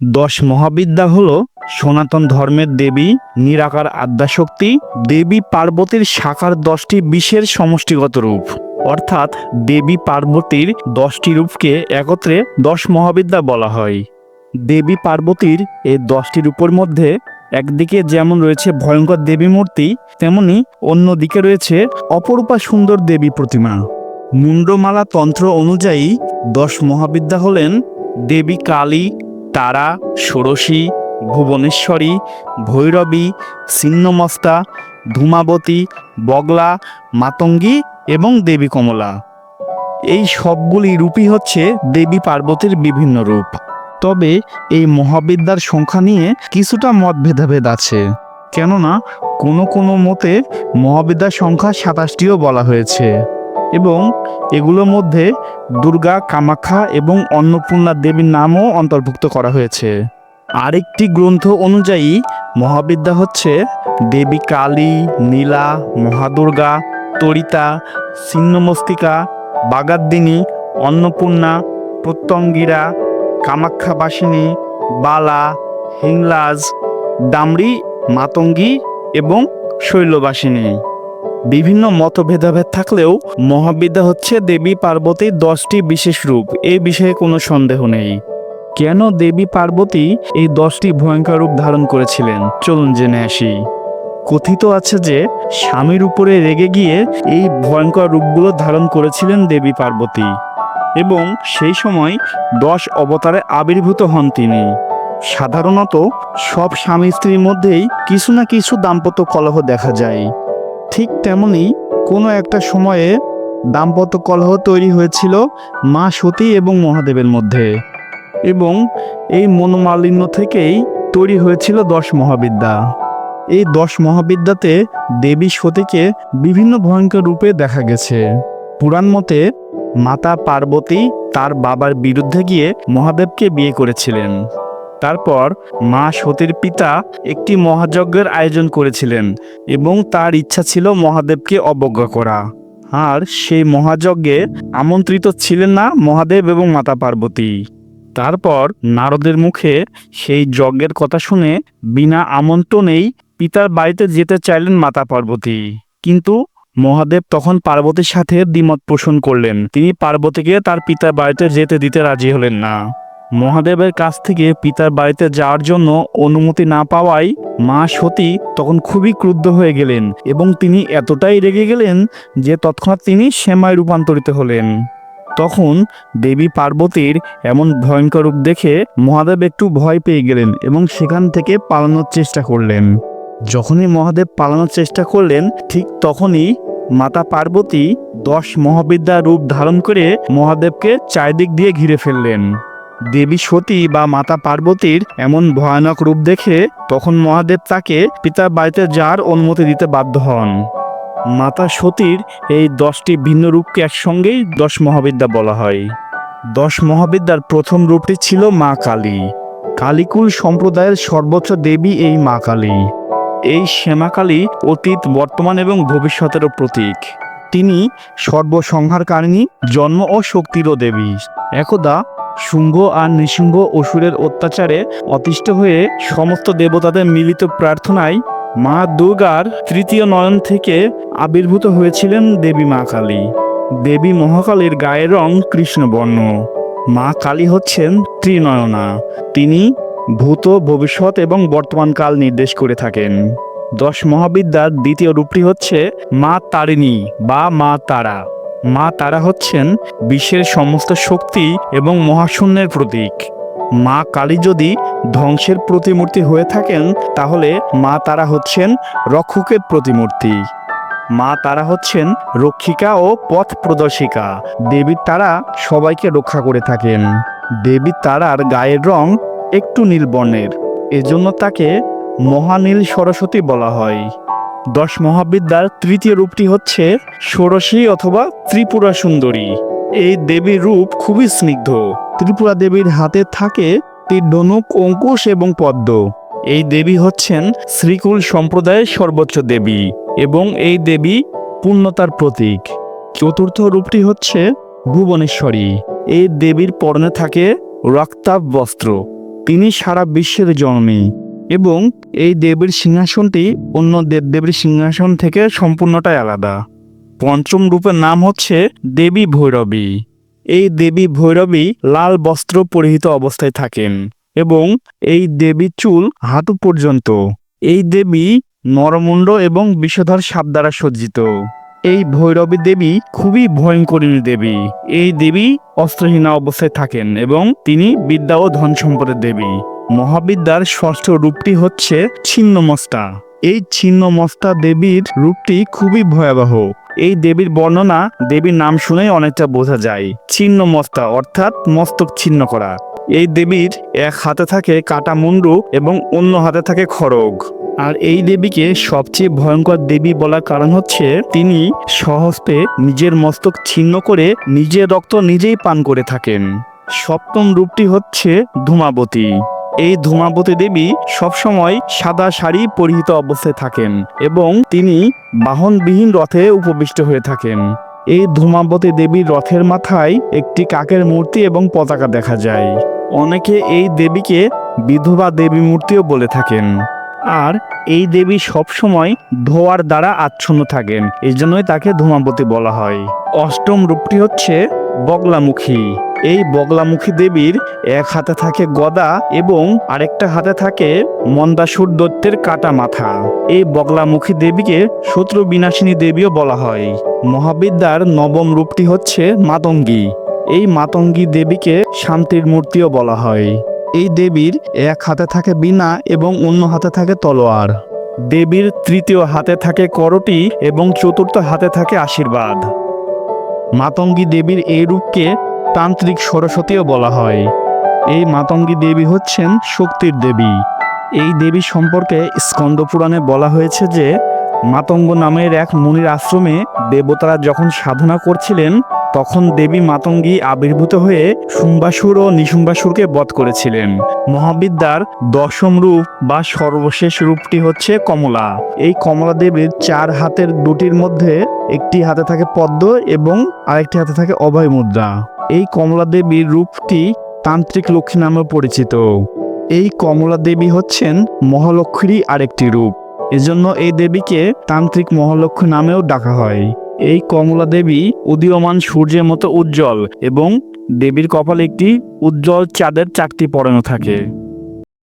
দশ মহাবিদ্যা হল সনাতন ধর্মের দেবী নিরাকার আদ্যাশক্তি, দেবী পার্বতীর সাকার দশটি বিশের সমষ্টিগত রূপ। অর্থাৎ দেবী পার্বতীর দশটি রূপকে একত্রে দশ মহাবিদ্যা বলা হয়। দেবী পার্বতীর এই দশটি রূপের মধ্যে একদিকে যেমন রয়েছে ভয়ঙ্কর দেবী মূর্তি, তেমনি অন্যদিকে রয়েছে অপরূপা সুন্দর দেবী প্রতিমা। মুন্ডমালা তন্ত্র অনুযায়ী দশ মহাবিদ্যা হলেন দেবী কালী তারা, ষোড়শী, ভুবনেশ্বরী, ভৈরবী, ছিন্নমস্তা, ধূমাবতী, বগলা, মাতঙ্গী এবং দেবী কমলা। এই সবগুলি রূপই হচ্ছে দেবী পার্বতীর বিভিন্ন রূপ। তবে এই মহাবিদ্যার সংখ্যা নিয়ে কিছুটা মত ভেদাভেদ আছে। কেননা কোনো কোনো মতে মহাবিদ্যার সংখ্যা সাতাশটিও বলা হয়েছে। এবং এগুলোর মধ্যে দুর্গা, কামাখ্যা এবং অন্নপূর্ণা দেবীর নামও অন্তর্ভুক্ত করা হয়েছে। আরেকটি গ্রন্থ অনুযায়ী মহাবিদ্যা হচ্ছে দেবী কালী, নীলা, মহাদুর্গা, তরিতা, ছিন্নমস্তিকা, বাগাদ্দিনী, অন্নপূর্ণা, প্রত্যঙ্গিরা, কামাখ্যাবাসিনী, বালা, হিংলাজ ডামরি মাতঙ্গী এবং শৈলবাসিনী। বিভিন্ন মতভেদাভেদ থাকলেও মহাবিদ্যা হচ্ছে দেবী পার্বতীর দশটি বিশেষ রূপ। এই বিষয়ে কোনো সন্দেহ নেই। কেন দেবী পার্বতী এই দশটি ভয়ঙ্কর রূপ ধারণ করেছিলেন? চলুন জেনে আসি। কথিত আছে যে, স্বামীর উপরে রেগে গিয়ে এই ভয়ঙ্কর রূপগুলো ধারণ করেছিলেন দেবী পার্বতী। এবং সেই সময় দশ অবতারে আবির্ভূত হন তিনি। সাধারণত সব স্বামী স্ত্রীর মধ্যেই কিছু না কিছু দাম্পত্য কলহ দেখা যায়। ঠিক তেমনি কোনো একটা সময়ে দাম্পত্য কলহ তৈরি হয়েছিল মা সতী এবং মহাদেবের মধ্যে। এবং এই মনোমালিন্য থেকেই তৈরি হয়েছিল দশ মহাবিদ্যা। এই দশ মহাবিদ্যাতে দেবী সতীকে বিভিন্ন ভয়ঙ্কর রূপে দেখা গেছে। পুরাণ মতে মাতা পার্বতী তার বাবার বিরুদ্ধে গিয়ে মহাদেবকে বিয়ে করেছিলেন। তারপর মা সতীর পিতা একটি মহাযজ্ঞের আয়োজন করেছিলেন এবং তার ইচ্ছা ছিল মহাদেবকে অবজ্ঞা করা। আর সেই মহাযজ্ঞে আমন্ত্রিত ছিলেন না মহাদেব এবং মাতা পার্বতী। তারপর নারদের মুখে সেই যজ্ঞের কথা শুনে বিনা আমন্ত্রণেই পিতার বাড়িতে যেতে চাইলেন মাতা পার্বতী। কিন্তু মহাদেব তখন পার্বতীর সাথে দ্বিমত পোষণ করলেন। তিনি পার্বতীকে তার পিতার বাড়িতে যেতে দিতে রাজি হলেন না। মহাদেবের কাছ থেকে পিতার বাড়িতে যাওয়ার জন্য অনুমতি না পাওয়ায় মা সতী তখন খুবই ক্রুদ্ধ হয়ে গেলেন এবং তিনি এতটাই রেগে গেলেন যে তৎক্ষণাৎ তিনি সেমায় রূপান্তরিত হলেন। তখন দেবী পার্বতীর এমন ভয়ঙ্কর রূপ দেখে মহাদেব একটু ভয় পেয়ে গেলেন এবং সেখান থেকে পালানোর চেষ্টা করলেন। যখনই মহাদেব পালানোর চেষ্টা করলেন, ঠিক তখনই মাতা পার্বতী দশ মহাবিদ্যা রূপ ধারণ করে মহাদেবকে চারিদিক দিয়ে ঘিরে ফেললেন। দেবী সতী বা মাতা পার্বতীর এমন ভয়ানক রূপ দেখে তখন মহাদেব তাকে পিতার বাড়িতে যাওয়ার অনুমতি দিতে বাধ্য হন। মাতা সতীর এই দশটি ভিন্ন রূপকে একসঙ্গেই দশ মহাবিদ্যা বলা হয়। দশ মহাবিদ্যার প্রথম রূপটি ছিল মা কালী। কালীকুল সম্প্রদায়ের সর্বোচ্চ দেবী এই মা কালী। এই শ্যামাকালী অতীত, বর্তমান এবং ভবিষ্যতেরও প্রতীক। তিনি সর্বসংহারকারিণী, জন্ম ও শক্তিরও দেবী। একদা শুম্ভ আর নৃসিংহ অসুরের অত্যাচারে অতিষ্ঠ হয়ে সমস্ত দেবতাদের মিলিত প্রার্থনায় মা দুর্গার তৃতীয় নয়ন থেকে আবির্ভূত হয়েছিলেন দেবী মা কালী। দেবী মহাকালীর গায়ের রং কৃষ্ণবর্ণ। মা কালী হচ্ছেন ত্রিনয়না। তিনি ভূত, ভবিষ্যৎ এবং বর্তমান কাল নির্দেশ করে থাকেন। দশ মহাবিদ্যার দ্বিতীয় রূপটি হচ্ছে মা তারিণী বা মা তারা। মা তারা হচ্ছেন বিশ্বের সমস্ত শক্তি এবং মহাশূন্যের প্রতীক। মা কালী যদি ধ্বংসের প্রতিমূর্তি হয়ে থাকেন, তাহলে মা তারা হচ্ছেন রক্ষকের প্রতিমূর্তি। মা তারা হচ্ছেন রক্ষিকা ও পথ প্রদর্শিকা। দেবীর তারা সবাইকে রক্ষা করে থাকেন। দেবী তারার গায়ের রং একটু নীল বর্ণের। এজন্য তাকে মহানীল সরস্বতী বলা হয়। দশ মহাবিদ্যার তৃতীয় রূপটি হচ্ছে ষোড়শী অথবা ত্রিপুরা সুন্দরী। এই দেবীর রূপ খুবই স্নিগ্ধ। ত্রিপুরা দেবীর হাতে থাকে ধনুক অঙ্কুশ এবং পদ্ম। এই দেবী হচ্ছেন শ্রীকুল সম্প্রদায়ের সর্বোচ্চ দেবী এবং এই দেবী পূর্ণতার প্রতীক। চতুর্থ রূপটি হচ্ছে ভুবনেশ্বরী। এই দেবীর পরনে থাকে রক্তাভ বস্ত্র। তিনি সারা বিশ্বের জননী এবং এই দেবীর সিংহাসনটি অন্য দেবদেবীর সিংহাসন থেকে সম্পূর্ণটাই আলাদা। পঞ্চম রূপের নাম হচ্ছে দেবী ভৈরবী। এই দেবী ভৈরবী লাল বস্ত্র পরিহিত অবস্থায় থাকেন এবং এই দেবীর চুল হাঁটু পর্যন্ত। এই দেবী নরমুণ্ড এবং বিষধর সাপ দ্বারা সজ্জিত। এই ভৈরবী দেবী খুবই ভয়ঙ্করী দেবী। এই দেবী অস্ত্রহীনা অবস্থায় থাকেন এবং তিনি বিদ্যা ও ধন সম্পদের দেবী। মহাবিদ্যার ষষ্ঠ রূপটি হচ্ছে ছিন্নমস্তা। এই ছিন্নমস্তা দেবীর রূপটি খুবই ভয়াবহ। এই দেবীর বর্ণনা দেবীর নাম শুনেই অনেকটা বোঝা যায়। ছিন্নমস্তা অর্থাৎ মস্তক ছিন্ন করা। এই দেবীর এক হাতে থাকে কাটা মুন্ডু এবং অন্য হাতে থাকে খড়গ। আর এই দেবীকে সবচেয়ে ভয়ঙ্কর দেবী বলার কারণ হচ্ছে তিনি সহস্তে নিজের মস্তক ছিন্ন করে নিজের রক্ত নিজেই পান করে থাকেন। সপ্তম রূপটি হচ্ছে ধূমাবতী। এই ধূমাবতী দেবী সবসময় সাদা শাড়ি পরিহিত অবস্থায় থাকেন এবং তিনি বাহনবিহীন রথে উপবিষ্ট হয়ে থাকেন। এই ধূমাবতী দেবীর রথের মাথায় একটি কাকের মূর্তি এবং পতাকা দেখা যায়। অনেকে এই দেবীকে বিধবা দেবী মূর্তিও বলে থাকেন। আর এই দেবী সবসময় ধোয়ার দ্বারা আচ্ছন্ন থাকেন, এই জন্যই তাকে ধূমাবতী বলা হয়। অষ্টম রূপটি হচ্ছে বগলামুখী। এই বগলামুখী দেবীর এক হাতে থাকে গদা এবং আরেকটা হাতে থাকে মন্দাসুর দত্তের কাটা মাথা। এই বগলামুখী দেবীকে শত্রু বিনাশিনী দেবীও বলা হয়। মহাবিদ্যার নবম রূপটি হচ্ছে মাতঙ্গী। এই মাতঙ্গী দেবীকে শান্তির মূর্তিও বলা হয়। এই দেবীর এক হাতে থাকে বীণা এবং অন্য হাতে থাকে তলোয়ার। দেবীর তৃতীয় হাতে থাকে করটি এবং চতুর্থ হাতে থাকে আশীর্বাদ। মাতঙ্গী দেবীর এই রূপকে তান্ত্রিক সরস্বতীও বলা হয়। এই মাতঙ্গী দেবী হচ্ছেন শক্তির দেবী। এই দেবী সম্পর্কে স্কন্দ পুরাণে বলা হয়েছে যে মাতঙ্গ নামের এক মুনির আশ্রমে দেবতারা যখন সাধনা করছিলেন, তখন দেবী মাতঙ্গী আবির্ভূত হয়ে শুম্বাসুর ও নিশুম্বাসুরকে বধ করেছিলেন। মহাবিদ্যার দশম রূপ বা সর্বশেষ রূপটি হচ্ছে কমলা। এই কমলা দেবীর চার হাতের দুটির মধ্যে একটি হাতে থাকে পদ্ম এবং আরেকটি হাতে থাকে অভয় মুদ্রা। এই কমলা দেবীর রূপটি তান্ত্রিক লক্ষ্মী নামে পরিচিত। এই কমলা দেবী হচ্ছেন মহালক্ষ্মীরই আরেকটি রূপ। এজন্য এই দেবীকে তান্ত্রিক মহালক্ষ্মী নামেও ডাকা হয়। এই কমলা দেবী উদীয়মান সূর্যের মতো উজ্জ্বল এবং দেবীর কপালে একটি উজ্জ্বল চাঁদের চাকতি পরানো থাকে।